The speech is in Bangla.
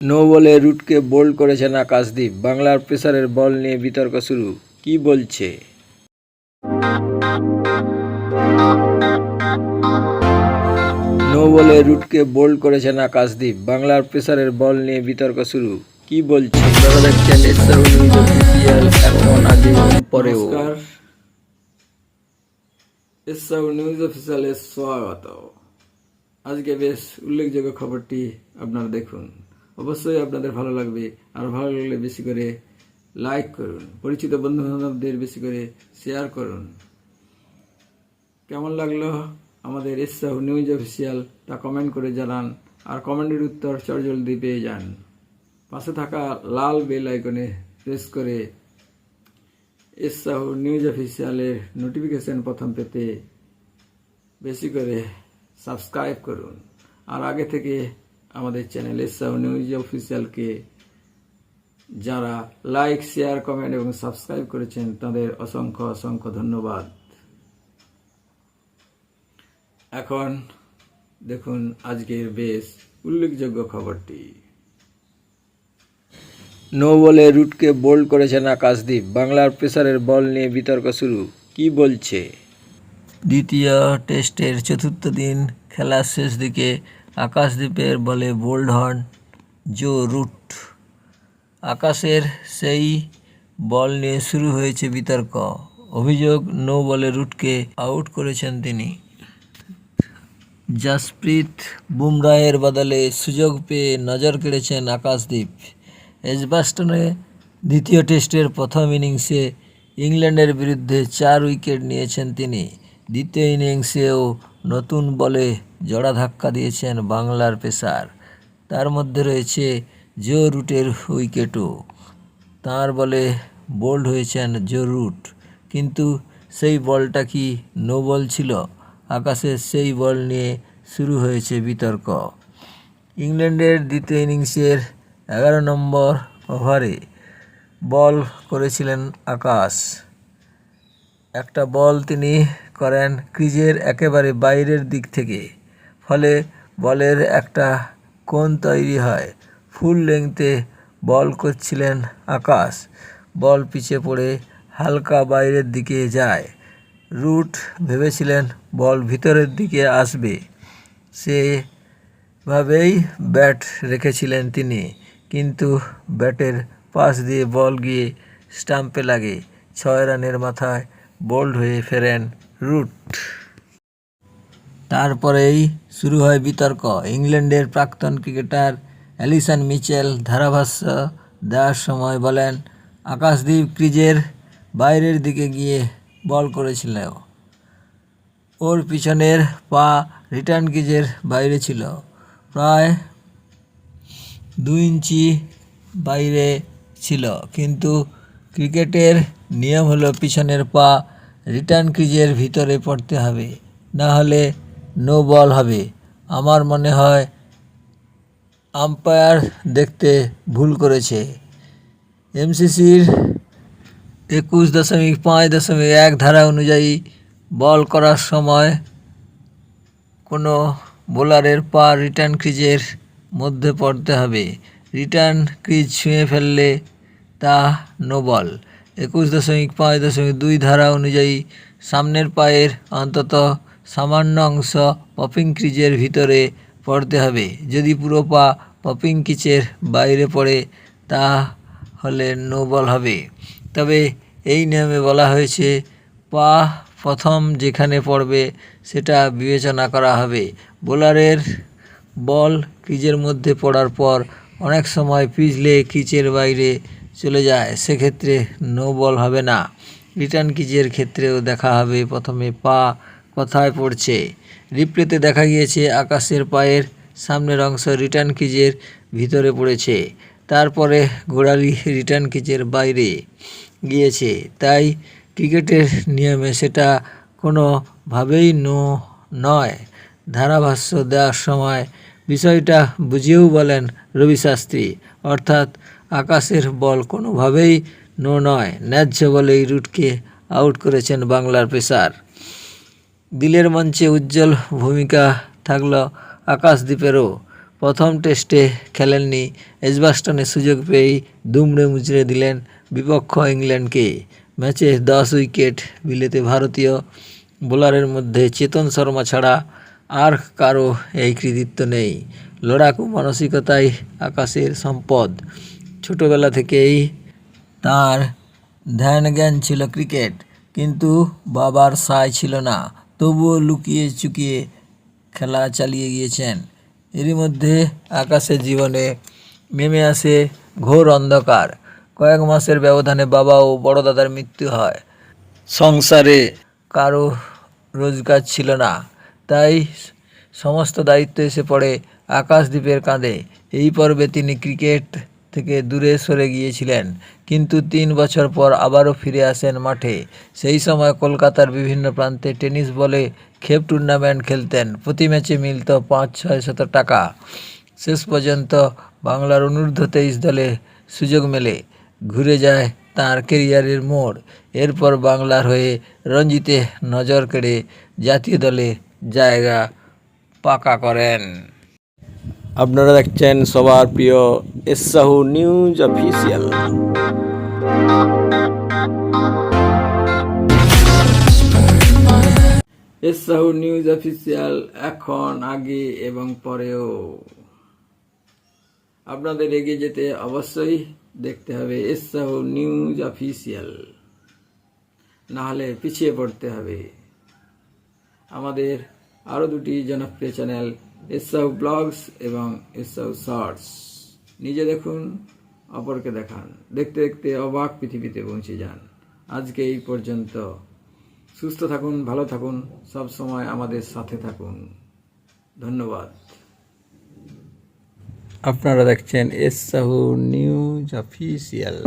নো বলে রুটকে বোল্ড করেছেন আকাশদীপ বাংলার পেসারের বল নিয়ে বিতর্ক শুরু। কি বলছে? নো বলে রুটকে বোল্ড করেছেন আকাশদীপ বাংলার পেসারের বল নিয়ে বিতর্ক শুরু। কি বলছে? এখন আগে পরেও। নিউজ অফিসিয়ালে স্বাগত। আজকে বেশ উল্লেখযোগ্য খবরটি আপনারা দেখুন। অবশ্যই আপনাদের ভালো লাগবে। আর ভালো লাগলে বেশি করে লাইক করুন। পরিচিত বন্ধু বান্ধবদের বেশি করে শেয়ার করুন। কেমন লাগল আমাদের এসআউ নিউজ অফিসিয়াল তা কমেন্ট করে জানান। আর কমেন্টের উত্তর চটজলদি পেয়ে যান। পাশে থাকা লাল বেল আইকনে প্রেস করে এসআউ নিউজ অফিসিয়ালের নোটিফিকেশন প্রথম পেতে বেশি করে সাবস্ক্রাইব করুন। আর আগে থেকে আমাদের চ্যানেল এসআউ নিউজ অফিসিয়ালকে যারা লাইক শেয়ার কমেন্ট এবং সাবস্ক্রাইব করেছেন তাদের অসংখ্য অসংখ্য ধন্যবাদ। এখন দেখুন আজকের বেশ উল্লেখযোগ্য খবরটি। নো বলে রুটকে বোল্ড করেছেন আকাশদীপ বাংলার প্রেসারের বল নিয়ে বিতর্ক শুরু কি বলছে? দ্বিতীয় টেস্টের চতুর্থ দিন খেলার শেষ দিকে আকাশদ্বীপের বলে বোল্ড হন জো রুট। আকাশের সেই বল নিয়ে শুরু হয়েছে বিতর্ক। অভিযোগ, নো বলে রুটকে আউট করেছেন তিনি। জাসপ্রীত বুমরাহের বদলে সুযোগ পেয়ে নজর কেড়েছেন আকাশদ্বীপ। এজবাস্টনে দ্বিতীয় টেস্টের প্রথম ইনিংসে ইংল্যান্ডের বিরুদ্ধে চার উইকেট নিয়েছেন তিনি। দ্বিতীয় ইনিংসেও নতুন বলে জড়া ধাক্কা দিয়েছেন বাংলার পেসার। তার মধ্যে রয়েছে জো রুটের উইকেটও। তার বলে বোল্ড হয়েছেন জো রুট। কিন্তু সেই বলটা কি নো বল ছিল? আকাশের সেই বল নিয়ে শুরু হয়েছে বিতর্ক। ইংল্যান্ডের দ্বিতীয় ইনিংসের এগারো নম্বর ওভারে বল করেছিলেন আকাশ। একটা বল তিনি করেন ক্রিজের একেবারে বাইরের দিক থেকে। ফলে বলের একটা কোণ তৈরি হয়। ফুল লেংথে বল করছিলেন আকাশ। বল পিছে পড়ে হালকা বাইরের দিকে যায়। রুট ভেবেছিলেন বল ভিতরের দিকে আসবে। সেভাবেই ব্যাট রেখেছিলেন তিনি। কিন্তু ব্যাটের পাশ দিয়ে বল গিয়ে স্টাম্পে লাগে। ছয় রানের মাথায় বোল্ড হয়ে ফেরেন রুট। তারপরেই শুরু হয় বিতর্ক। ইংল্যান্ডের প্রাক্তন ক্রিকেটার অ্যালিসন মিচেল ধারাভাষ্য দেওয়ার সময় বলেন আকাশদীপ ক্রিজের বাইরের দিকে গিয়ে বল করেছিল ওর পিছনের পা রিটার্ন ক্রিজের বাইরে ছিল। প্রায় দুই ইঞ্চি বাইরে ছিল। কিন্তু ক্রিকেটের নিয়ম হলো পিছনের পা রিটার্ন ক্রিজের ভিতরে পড়তে হবে। না হলে নো বল হবে। আমার মনে হয় আম্পায়ার দেখতে ভুল করেছে। এমসিসির একুশ দশমিক পাঁচ দশমিক এক ধারা অনুযায়ী বল করার সময় কোনো বোলারের পা রিটার্ন ক্রিজের মধ্যে পড়তে হবে। রিটার্ন ক্রিজ ছুঁয়ে ফেললে তা নো বল। একুশ দশমিক পাঁচ দশমিক দুই ধারা অনুযায়ী সামনের পায়ের অন্তত সামান্য অংশ পপিং ক্রিজের ভিতরে পড়তে হবে। যদি পুরো পা পপিং কিচের বাইরে পড়ে তা হলে নো বল হবে। তবে এই নিয়মে বলা হয়েছে, পা প্রথম যেখানে পড়বে সেটা বিবেচনা করা হবে। বোলারের বল ক্রিজের মধ্যে পড়ার পর অনেক সময় পিছলে ক্রিচের বাইরে চলে যায়, সেক্ষেত্রে নো বল হবে না। রিটার্ন কিজের ক্ষেত্রেও দেখা হবে, প্রথমে পা কোথায় পড়ছে? রিপ্লেতে দেখা গিয়েছে, আকাশের পায়ের সামনের অংশ রিটার্ন কিজের ভিতরে পড়েছে। তারপরে গোড়ালি রিটার্ন ক্রিজের বাইরে গিয়েছে। তাই ক্রিকেটের নিয়মে সেটা কোনোভাবেই নো নয়। ধারাভাষ্য দেওয়ার সময় বিষয়টা বুঝিয়েও বলেন রবি শাস্ত্রী। অর্থাৎ আকাশের বল কোনোভাবেই নো নয়। ন্যায্য বলে এই রুটকে আউট করেছেন বাংলার পেসার। দিলের মঞ্চে উজ্জ্বল ভূমিকা থাকল আকাশদ্বীপেরও। প্রথম টেস্টে খেলেননি এজবাস্টনে সুযোগ পেয়েই দুমড়ে মুচড়ে দিলেন বিপক্ষ ইংল্যান্ডকে। ম্যাচে দশ উইকেট বিলেতে ভারতীয় বোলারের মধ্যে চেতন শর্মা ছাড়া আর কারও এই কৃতিত্ব নেই। লড়াকু মানসিকতাই আকাশের সম্পদ। ছোটবেলা থেকেই তার ধ্যান জ্ঞান ছিল ক্রিকেট। কিন্তু বাবার সায় ছিল না। তবুও লুকিয়ে চুকিয়ে খেলা চালিয়ে গিয়েছেন। এরই মধ্যে আকাশের জীবনে নেমে আসে ঘোর অন্ধকার। কয়েক মাসের ব্যবধানে বাবা ও বড় দাদার মৃত্যু হয়। সংসারে কারও রোজগার ছিল না। তাই সমস্ত দায়িত্ব এসে পড়ে আকাশদ্বীপের কাঁধে। এই পর্বে তিনি ক্রিকেট থেকে দূরে সরে গিয়েছিলেন। কিন্তু তিন বছর পর আবারও ফিরে আসেন মাঠে। সেই সময় কলকাতার বিভিন্ন প্রান্তে টেনিস বলে খেপ টুর্নামেন্ট খেলতেন। প্রতি ম্যাচে মিলত পাঁচ ছয় শত টাকা। শেষ পর্যন্ত বাংলার অনূর্ধ্ব তেইশ দলে সুযোগ মেলে। ঘুরে যায় তার কেরিয়ারের মোড়। এরপর বাংলার হয়ে রঞ্জিতে নজর কেড়ে জাতীয় দলে জায়গা পাকা করেন। আপনারা দেখছেন সবার প্রিয় এসাহু নিউজ অফিসিয়াল। এসাহু নিউজ অফিসিয়াল এখন, আগে এবং পরেও। আপনাদের এগিয়ে যেতে অবশ্যই দেখতে হবে এসাহু নিউজ অফিসিয়াল। না হলে পিছিয়ে পড়তে হবে। আমাদের আরও দুটি জনপ্রিয় চ্যানেল এসাহু ব্লগস এবং এসাহু শর্টস নিজে দেখুন, অপরকে দেখান। দেখতে দেখতে অবাক পৃথিবীতে পৌঁছে যান। আজকে এই পর্যন্ত। সুস্থ থাকুন, ভালো থাকুন, সব সময় আমাদের সাথে থাকুন। ধন্যবাদ। আপনারা দেখছেন এস সাহু নিউজ অফিসিয়াল।